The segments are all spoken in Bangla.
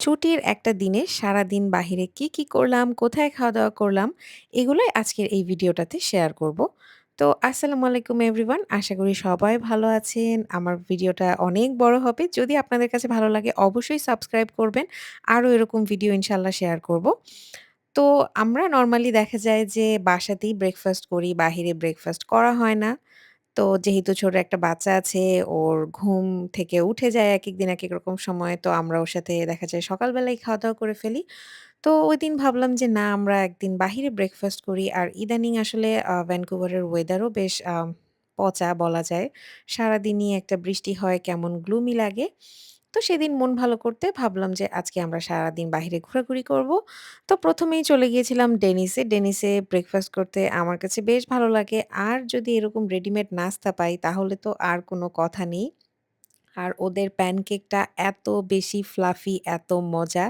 ছুটির একটা দিনে সারাদিন বাহিরে কি, কি করলাম, কোথায় খাওয়া-দাওয়া করলাম, এগুলোই আজকের এই ভিডিওটাতে শেয়ার করব। তো আসসালামু আলাইকুম এভরিওয়ান। আশা করি সবাই ভালো আছেন। আমার ভিডিওটা অনেক বড় হবে। যদি আপনাদের কাছে ভালো লাগে অবশ্যই সাবস্ক্রাইব করবেন। আরও এরকম ভিডিও ইনশাআল্লাহ শেয়ার করব। তো আমরা নরমালি দেখা যায় যে বাসাতেই ব্রেকফাস্ট করি, বাহিরে ব্রেকফাস্ট করা হয় না। তো যেহেতু ছোট একটা বাচ্চা আছে, ওর ঘুম থেকে উঠে যায় একেক দিন এক রকম সময়। তো আমরা ওর সাথে দেখা যায় সকালবেলাই খাওয়া-দাওয়া করে ফেলি। তো ওই দিন ভাবলাম যে না আমরা একদিন বাহিরে ব্রেকফাস্ট করি। আর ইদানিং আসলে ভ্যানকুভারের ওয়েদারও বেশ পচা বলা যায়। সারাদিনই একটা বৃষ্টি হয়, কেমন গ্লুমি লাগে। তো সেদিন মন ভালো করতে ভাবলাম যে, আজকে আমরা সারাদিন বাহিরে ঘোরাঘুরি করব। তো প্রথমেই চলে গিয়েছিলাম ডেনিসে। ডেনিসে ব্রেকফাস্ট করতে আমার কাছে বেশ ভালো লাগে। আর যদি এরকম রেডিমেড নাস্তা পাই, তাহলে তো আর কোনো কথা নেই। আর ওদের প্যানকেকটা এত বেশি ফ্লাফি, এত মজা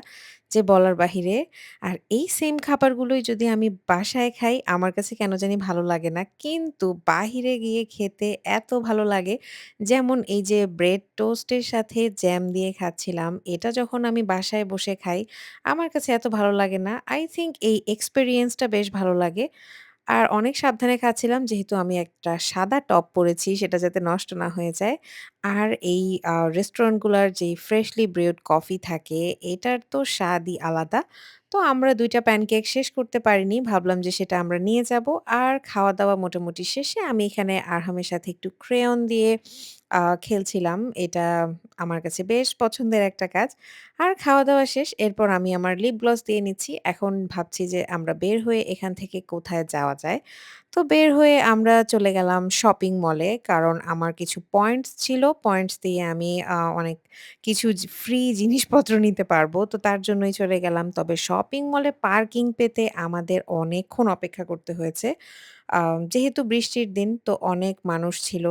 যে বলার বাহিরে। আর এই সেম খাবারগুলোই যদি আমি বাসায় খাই আমার কাছে কেন জানি ভালো লাগে না। কিন্তু বাহিরে গিয়ে খেতে এত ভালো লাগে। যেমন এই যে ব্রেড টোস্টের সাথে জ্যাম দিয়ে খাচ্ছিলাম। এটা যখন আমি বাসায় বসে খাই আমার কাছে এত ভালো লাগে না। আই থিংক এই এক্সপেরিয়েন্সটা বেশ ভালো লাগে। আর অনেক সাবধানে খাচ্ছিলাম যেহেতু আমি একটা সাদা টপ পরেছি, সেটা যাতে নষ্ট না হয়ে যায়। আর এই রেস্টুরেন্টগুলোর রেস্টুরেন্টগুলার যেই ফ্রেশলি ব্রিউড কফি থাকে, এটার তো স্বাদই আলাদা। তো আমরা ২ টা প্যানকেক শেষ করতে পারিনি। ভাবলাম যে সেটা আমরা নিয়ে যাব আর খাওয়া-দাওয়া মোটামুটি শেষে আমি এখানে আরহামের সাথে একটু ক্রেয়ন দিয়ে খেলছিলাম। এটা আমার কাছে বেশ পছন্দের একটা কাজ। আর খাওয়া-দাওয়া শেষ। এরপর আমি আমার লিপ গ্লস দিয়ে নিচ্ছি। এখন ভাবছি যে আমরা বের হয়ে এখান থেকে কোথায় যাওয়া যায়। তো বের হয়ে আমরা চলে গেলাম শপিং মলে। কারণ আমার কিছু পয়েন্টস ছিল। পয়েন্টস দিয়ে আমি অনেক কিছু ফ্রি জিনিসপত্র নিতে পারব। তো তার জন্যই চলে গেলাম। তবে শপিং মলে পার্কিং পেতে আমাদের অনেকক্ষণ অপেক্ষা করতে হয়েছে। যেহেতু বৃষ্টির দিন, তো অনেক মানুষ ছিল।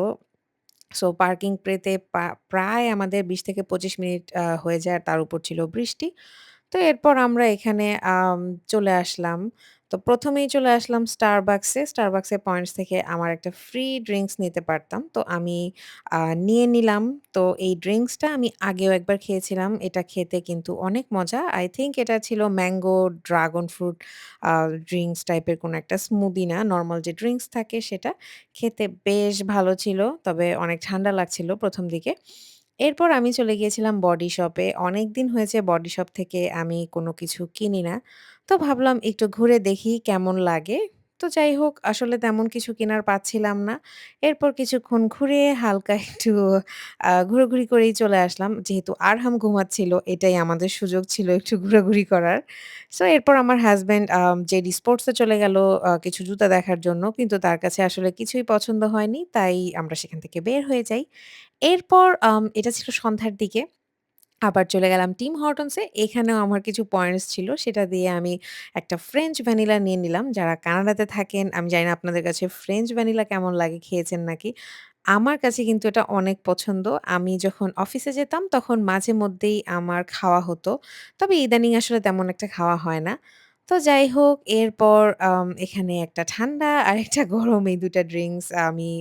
সো পার্কিং পেতে পা, প্রায় আমাদের ২০ থেকে ২৫ মিনিট হয়ে যায়। আর তার উপর ছিল বৃষ্টি। তো এরপর আমরা এখানে চলে আসলাম। তো প্রথমেই চলে আসলাম। Starbucks এর পয়েন্টস থেকে আমার একটা ফ্রি ড্রিঙ্কস নিতে পারতাম। তো আমি নিয়ে নিলাম। তো এই ড্রিঙ্কসটা আমি আগেও একবার খেয়েছিলাম। এটা খেতে কিন্তু অনেক মজা। আই থিংক এটা ছিল mango dragon fruit uh drinks টাইপের কোনো একটা স্মুদি না। নরমাল যে ড্রিঙ্কস থাকে সেটা। খেতে বেশ ভালো ছিল। তবে অনেক ঠান্ডা লাগছিল ১ম দিকে। এরপর আমি চলে গিয়েছিলাম বডি শপে। অনেকদিন হয়েছে বডি শপ থেকে আমি কোনো কিছু কিনি না। তো ভাবলাম একটু ঘুরে দেখি কেমন লাগে। তো যাই হোক, আসলে তেমন কিছু কেনার পাচ্ছিলাম না। এরপর কিছুক্ষণ ঘুরে হালকা একটু, আ, ঘোরাঘুরি করেই চলে আসলাম। যেহেতু আরহাম ঘুমাচ্ছিল, এটাই আমাদের সুযোগ ছিল একটু ঘোরাঘুরি করার। সো এরপর আমার হাসব্যান্ড আ জেডি স্পোর্টস চলে গেল কিছু জুতা দেখার জন্য। কিন্তু তার কাছে আসলে কিছুই পছন্দ হয়নি। তাই আমরা সেখান থেকে বের হয়ে যাই। এরপর এটা ছিল সন্ধ্যার দিকে। আবার চলে গেলাম টিম হরটনস। এখানেও আমার কিছু পয়েন্টস ছিল। সেটা দিয়ে আমি একটা ফ্রেঞ্চ ভ্যানিলা নিয়ে নিলাম। যারা কানাডাতে থাকেন আমি জানি না আপনাদের কাছে ফ্রেঞ্চ ভ্যানিলা কেমন লাগে, খেয়েছেন নাকি? আমার কাছে কিন্তু এটা অনেক পছন্দ। আমি যখন অফিসে যেতাম তখন মাঝে মধ্যেই আমার খাওয়া হতো। তবে ইদানিং আসলে তেমন একটা খাওয়া হয় না। তো যাই হোক, এরপর এখানে একটা ঠান্ডা আর একটা গরম এই ২ ড্রিঙ্কস আমি,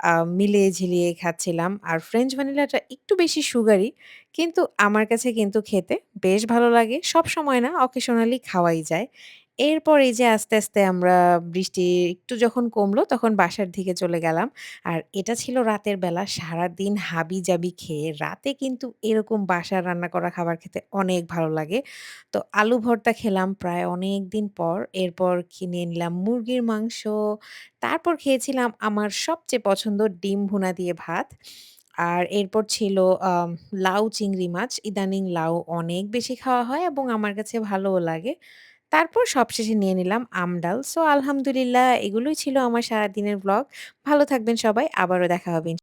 আ মিলিয়ে ঝিলিয়ে খাচ্ছিলাম। আর ফ্রেঞ্চ ভ্যানিলাটা একটু বেশি সুগারি। কিন্তু আমার কাছে কিন্তু খেতে বেশ ভালো লাগে। সব সময় না অকেশনালি খাওয়াই যায়। এরপর এই যে আস্তে, আস্তে আমরা বৃষ্টি একটু যখন কমলো তখন বাসার দিকে চলে গেলাম। আর এটা ছিল রাতের বেলা। সারাদিন হাবিজাবি খেয়ে রাতে কিন্তু এরকম বাসার রান্না করা খাবার খেতে অনেক ভালো লাগে। তো আলু ভর্তা খেলাম প্রায় অনেকদিন পর। এরপর কিনে নিলাম মুরগির মাংস। তারপর খেয়েছিলাম আমার সবচেয়ে পছন্দ ডিম ভুনা দিয়ে ভাত। আর এরপর ছিল লাউ চিংড়ি মাছ। ইদানিং লাউ অনেক বেশি খাওয়া হয় এবং আমার কাছে ভালোও লাগে। তারপর সবশেষে নিয়ে নিলাম আমডাল। সো আলহামদুলিল্লাহ, এগুলোই ছিল আমার সারাদিনের ব্লগ। ভালো থাকবেন সবাই। আবারও দেখা হবে